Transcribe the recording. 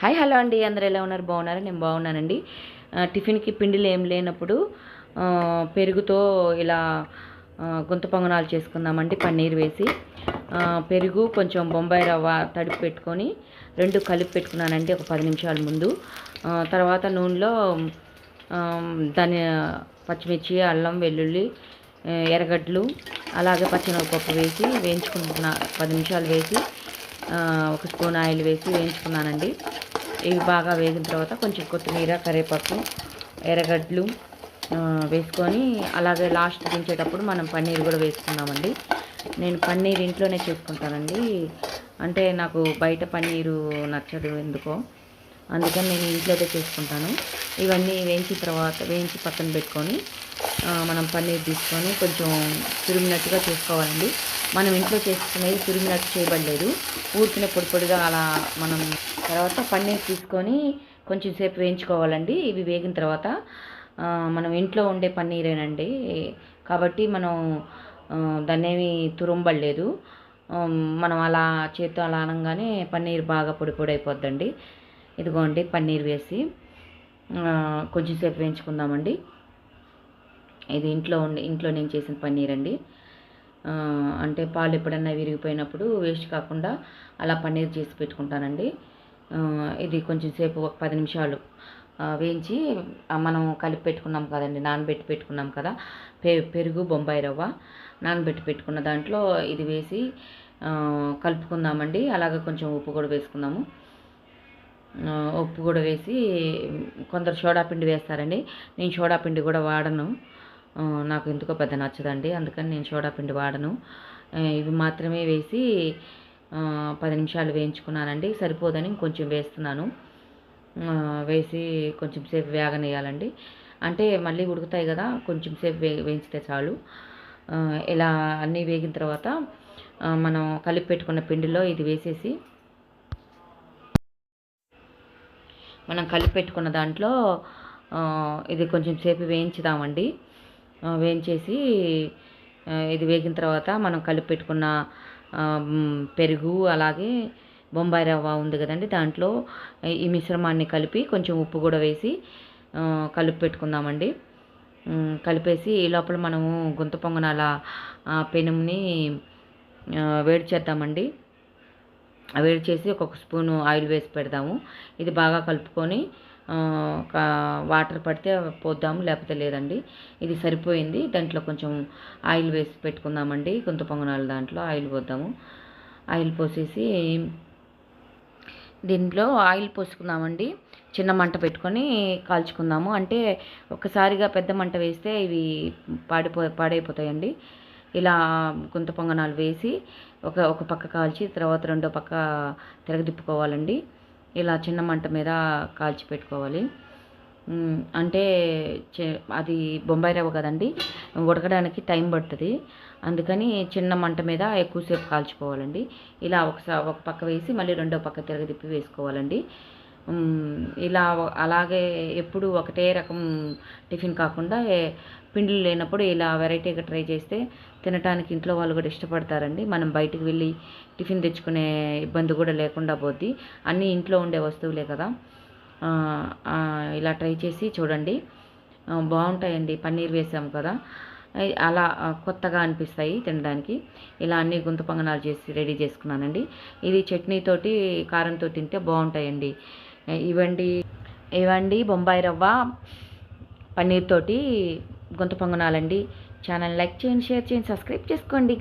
Hi hello అండి. అందరు ఎలా ఉన్నారు? బాగున్నారా? నేను బాగున్నానండి. టిఫిన్కి పిండిలు ఏం లేనప్పుడు పెరుగుతో ఇలా ఆ, గుంత పొంగనాలు చేసుకుందామండి పన్నీర్ వేసి. పెరుగు కొంచెం బొంబాయి రవ్వ తడిపి పెట్టుకొని రెండు కలిపి పెట్టుకున్నానండి ఒక పది నిమిషాల ముందు. తర్వాత నూనెలో దాని పచ్చిమిర్చి అల్లం వెల్లుల్లి ఎర్రగడ్డలు అలాగే పచ్చిమిరపప్పు వేసి వేయించుకుంటున్నా పది నిమిషాలు వేసి ఒక స్పూన్ ఆయిల్ వేసి వేయించుకున్నానండి. ఇవి బాగా వేగిన తర్వాత కొంచెం కొత్తిమీర కరివేపాకు ఎర్రగడ్డలు వేసుకొని అలాగే లాస్ట్ దించేటప్పుడు మనం పన్నీర్ కూడా వేసుకున్నామండి నేను పన్నీర్ ఇంట్లోనే చేసుకుంటానండి. అంటే నాకు బయట పన్నీరు నచ్చదు ఎందుకో. అందుకని నేను ఇంట్లోనే చేసుకుంటాను. ఇవన్నీ వేయించిన తర్వాత వేయించి పక్కన పెట్టుకొని మనం పన్నీర్ తీసుకొని కొంచెం తురిమినట్టుగా చేసుకోవాలండి. మనం ఇంట్లో చేసుకునేది తురిమినట్టు చేయబడలేదు. ఊరికిన పొడి పొడిగా అలా మనం తర్వాత పన్నీర్ తీసుకొని కొంచెం సేపు వేయించుకోవాలండి. ఇవి వేగిన తర్వాత మనం ఇంట్లో ఉండే పన్నీరేనండి. కాబట్టి మనం దాన్నేమి దాన్ని తురుంబడలేదు మనం అలా చేత్తో అలా అనగానే పన్నీర్ బాగా పొడి పొడి అయిపోద్దండి. ఇదిగోండి పన్నీర్ వేసి కొంచెంసేపు కొంచెం సేపు వేయించుకుందామండి. ఇది ఇంట్లో ఉండి ఇంట్లో నేను చేసిన పన్నీర్ అండి అంటే పాలు ఎప్పుడన్నా విరిగిపోయినప్పుడు వేస్ట్ కాకుండా అలా పన్నీర్ చేసి పెట్టుకుంటానండి. ఇది కొంచెం సేపు ఒక పది నిమిషాలు వేయించి మనం కలిపి పెట్టుకున్నాం కదండి నానబెట్టి పెట్టుకున్నాం కదా పె పెరుగు బొంబాయి రవ్వ నానబెట్టి పెట్టుకున్న దాంట్లో ఇది వేసి కలుపుకుందామండి. అలాగే కొంచెం ఉప్పు కూడా వేసుకుందాము. ఉప్పు కూడా వేసి కొందరు సోడా పిండి వేస్తారండి. నేను సోడా పిండి కూడా వాడను. నాకు ఎందుకో పెద్ద నచ్చదండి. అందుకని నేను సోడా పిండి వాడను. ఇవి మాత్రమే వేసి పది నిమిషాలు వేయించుకున్నానండి. సరిపోదని ఇంకొంచెం వేస్తున్నాను. వేసి కొంచెం సేపు వేగనేయాలండి అంటే మళ్ళీ ఉడుకుతాయి కదా కొంచెం సేపు వే వేయించితే చాలు. ఇలా అన్నీ వేగిన తర్వాత మనం కలిపి పెట్టుకున్న పిండిలో ఇది వేసేసి మనం కలిపి పెట్టుకున్న దాంట్లో ఇది కొంచెం సేపు వేయించుదామండి. వేయించేసి ఇది వేగిన తర్వాత మనం కలిపి పెట్టుకున్న పెరుగు అలాగే బొంబాయి రవ్వ ఉంది కదండి దాంట్లో ఈ మిశ్రమాన్ని కలిపి కొంచెం ఉప్పు కూడా వేసి కలిపి పెట్టుకుందామండి. కలిపేసి ఈ లోపల మనము గుంత పొంగనాల ఆ, వేడి చేద్దామండి. వేడి చేసి ఒక్కొక్క స్పూను ఆయిల్ వేసి పెడదాము. ఇది బాగా కలుపుకొని వాటర్ పడితే పోద్దాము లేకపోతే లేదండి. ఇది సరిపోయింది. దాంట్లో కొంచెం ఆయిల్ వేసి పెట్టుకుందామండి. గుంత పొంగనాలు దాంట్లో ఆయిల్ పోద్దాము. ఆయిల్ పోసేసి దీంట్లో ఆయిల్ పోసుకుందామండి. చిన్న మంట పెట్టుకొని కాల్చుకుందాము. అంటే ఒక్కసారిగా పెద్ద మంట వేస్తే ఇవి పాడిపో పాడైపోతాయండి. ఇలా గుంత పొంగనాలు వేసి ఒక ఒక పక్క కాల్చి తర్వాత రెండో పక్క తిరగదిప్పుకోవాలండి ఇలా చిన్న మంట మీద కాల్చి పెట్టుకోవాలి. అంటే అది బొంబాయి రవ్వ కదండి ఉడకడానికి టైం పడుతుంది. అందుకని చిన్న మంట మీద ఎక్కువసేపు కాల్చుకోవాలండి. ఇలా ఒకసారి ఒక పక్క వేసి మళ్ళీ రెండో పక్క తిరగదిప్పి వేసుకోవాలండి. ఇలా అలాగే ఎప్పుడు ఒకటే రకం టిఫిన్ కాకుండా పిండిలు లేనప్పుడు ఇలా వెరైటీగా ట్రై చేస్తే తినడానికి ఇంట్లో వాళ్ళు కూడా ఇష్టపడతారండి. మనం బయటికి వెళ్ళి టిఫిన్ తెచ్చుకునే ఇబ్బంది కూడా లేకుండా పోద్ది. అన్నీ ఇంట్లో ఉండే వస్తువులే కదా. ఇలా ట్రై చేసి చూడండి. బాగుంటాయండి. పన్నీర్ వేసాం కదా. అలా కొత్తగా అనిపిస్తాయి తినడానికి. ఇలా అన్ని గుంత పొంగనాలు చేసి రెడీ చేసుకున్నానండి. ఇది చట్నీతోటి కారంతో తింటే బాగుంటాయండి. ఇవ్వండి ఇవ్వండి బొంబాయి రవ్వ పన్నీర్ తోటి గొంతు పొంగనాలండి. ఛానల్ లైక్ చేయండి షేర్ చేయండి సబ్స్క్రైబ్ చేసుకోండి.